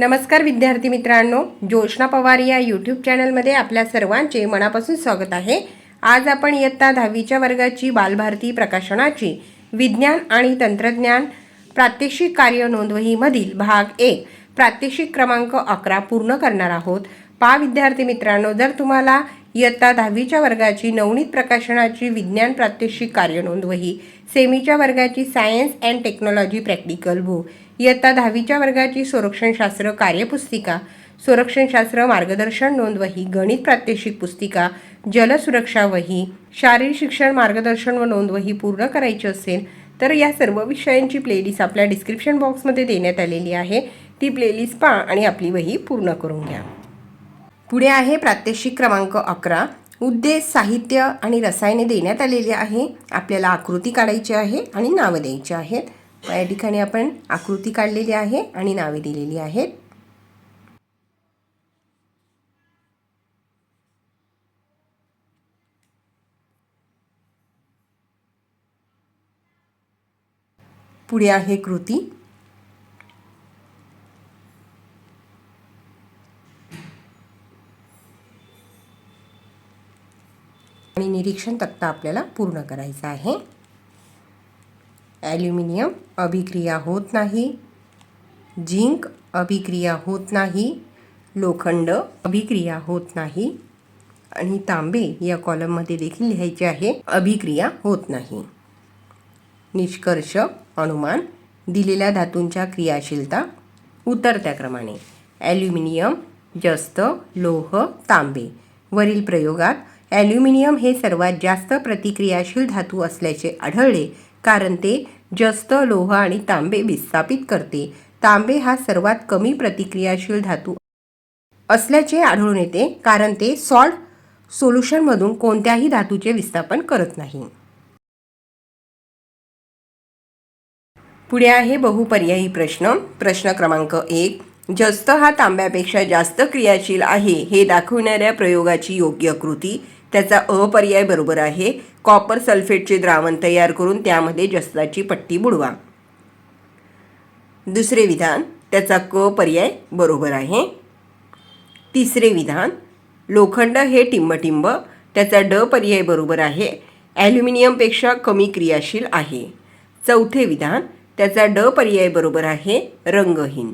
नमस्कार विद्यार्थी मित्रांनो ज्योत्ना पवार या यूट्यूब चॅनलमध्ये आपल्या सर्वांचे मनापासून स्वागत आहे. आज आपण इयत्ता दहावीच्या वर्गाची बालभारती प्रकाशनाची विज्ञान आणि तंत्रज्ञान प्रात्यक्षिक कार्य नोंदवहीमधील भाग एक प्रात्यक्षिक क्रमांक अकरा पूर्ण करणार आहोत. पा विद्यार्थी मित्रांनो जर तुम्हाला इयत्ता दहावीच्या वर्गाची नवनीत प्रकाशनाची विज्ञान प्रात्यक्षिक कार्य नोंदवही सेमीच्या वर्गाची science and technology practical book इयत्ता दहावीच्या वर्गाची संरक्षणशास्त्र कार्यपुस्तिका. संरक्षणशास्त्र मार्गदर्शन नोंदवही गणित प्रात्यक्षिक पुस्तिका. जलसुरक्षा वही शारीरिक शिक्षण मार्गदर्शन व नोंदवही पूर्ण करायची असेल तर या सर्व विषयांची प्लेलिस्ट आपल्या डिस्क्रिप्शन बॉक्समध्ये देण्यात आलेली आहे. ती प्लेलिस्ट पहा आणि आपली वही पूर्ण करून घ्या. पुढे आहे प्रात्यक्षिक क्रमांक अकरा. उद्देश साहित्य आणि रसायने देण्यात आलेली आहे. आपल्याला आकृती काढायची आहे आणि नावं द्यायची आहेत. या ठिकाणी आपण आकृती काढलेली आहे आणि नावे दिलेली आहेत. पुढे आहे कृती. आणि निरीक्षण तक्ता आपल्याला पूर्ण करायचा आहे. ॲल्युमिनियम अभिक्रिया होत नाही. झिंक अभिक्रिया होत नाही. लोखंड अभिक्रिया होत नाही. आणि तांबे या कॉलममध्ये देखील लिहायचे आहे अभिक्रिया होत नाही. निष्कर्ष अनुमान दिलेल्या धातूंच्या क्रियाशीलता उतरत्या क्रमाने ॲल्युमिनियम जस्त लोह तांबे. वरील प्रयोगात ॲल्युमिनियम हे सर्वात जास्त प्रतिक्रियाशील धातू असल्याचे आढळले कारण ते जस्त लोह आणि तांबे विस्थापित करते. तांबे हा सर्वात कमी प्रतिक्रियाशील धातू असल्याचे आढळून येते कारण ते सॉल्ट सोल्युशनमधून कोणत्याही धातूचे विस्थापन करत नाही. पुढे आहे बहुपर्यायी प्रश्न. प्रश्न क्रमांक एक जस्त हा तांब्यापेक्षा जास्त क्रियाशील आहे हे दाखवणाऱ्या प्रयोगाची योग्य कृती त्याचा अ पर्याय बरोबर आहे. कॉपर सल्फेटचे द्रावण तयार करून त्यामध्ये जस्ताची पट्टी बुडवा. दुसरे विधान त्याचा क पर्याय बरोबर आहे. तिसरे विधान लोखंड हे टिंबटिंब त्याचा ड पर्याय बरोबर आहे. ॲल्युमिनियमपेक्षा कमी क्रियाशील आहे. चौथे विधान त्याचा ड पर्याय बरोबर आहे रंगहीन.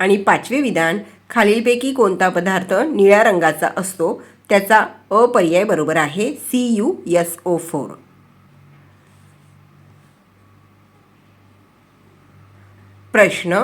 आणि पाचवे विधान खालीलपैकी कोणता पदार्थ निळ्या रंगाचा असतो त्याचा अ पर्याय बरोबर आहे C U S O four प्रश्न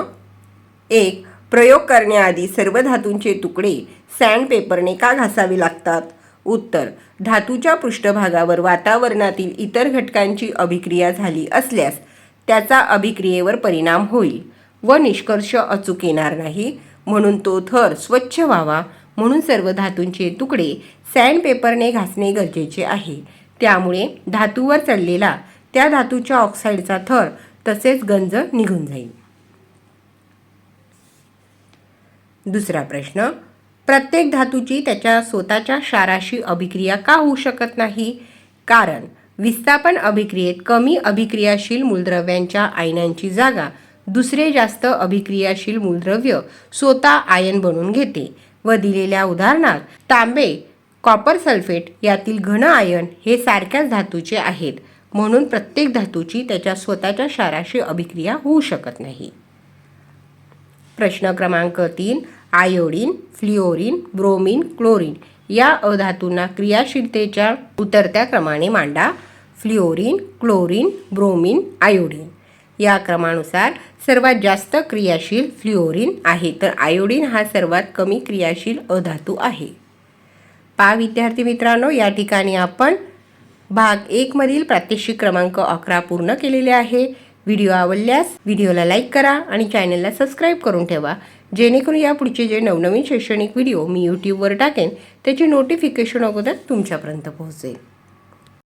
एक प्रयोग करण्याआधी सर्व धातूंचे तुकडे सँडपेपरने का घासावे लागतात? उत्तर धातूच्या पृष्ठभागावर वातावरणातील इतर घटकांची अभिक्रिया झाली असल्यास त्याचा अभिक्रियेवर परिणाम होईल. व निष्कर्ष अचूक येणार नाही म्हणून तो थर स्वच्छ व्हावा. म्हणून सर्व धातूंचे तुकडे सँडपेपरने घासणे गरजेचे आहे. त्यामुळे धातूवर चढलेला त्या धातूच्या ऑक्साईडचा थर तसेच गंज निघून जाईल. दुसरा प्रश्न प्रत्येक धातूची त्याच्या स्वतःच्या क्षाराशी अभिक्रिया का होऊ शकत नाही? कारण विस्थापन अभिक्रियेत कमी अभिक्रियाशील मूलद्रव्यांच्या आयनांची जागा दुसरे जास्त अभिक्रियाशील मूलद्रव्य स्वतः आयन बनवून घेते. व दिलेल्या उदाहरणात तांबे कॉपर सल्फेट यातील घन आयन हे सारख्याच धातूचे आहेत. म्हणून प्रत्येक धातूची त्याच्या स्वतःच्या क्षाराशी अभिक्रिया होऊ शकत नाही. प्रश्न क्रमांक तीन आयोडीन फ्लिओरिन ब्रोमिन क्लोरीन या अधातूंना क्रियाशीलतेच्या उतरत्या क्रमाने मांडा. Fluorine chlorine bromine iodine. या क्रमानुसार सर्वात जास्त क्रियाशील फ्लिओरिन आहे. तर आयोडीन हा सर्वात कमी क्रियाशील अधातू आहे. पा विद्यार्थी मित्रांनो या ठिकाणी आपण भाग एकमधील प्रात्यक्षिक क्रमांक अकरा पूर्ण केलेले आहे. व्हिडिओ आवडल्यास व्हिडिओला लाईक करा आणि चॅनलला सबस्क्राईब करून ठेवा. जेणेकरून या पुढचे जे नवनवीन शैक्षणिक व्हिडिओ मी यूट्यूबवर टाकेन त्याची नोटिफिकेशन अगोदर तुमच्यापर्यंत पोहोचेल.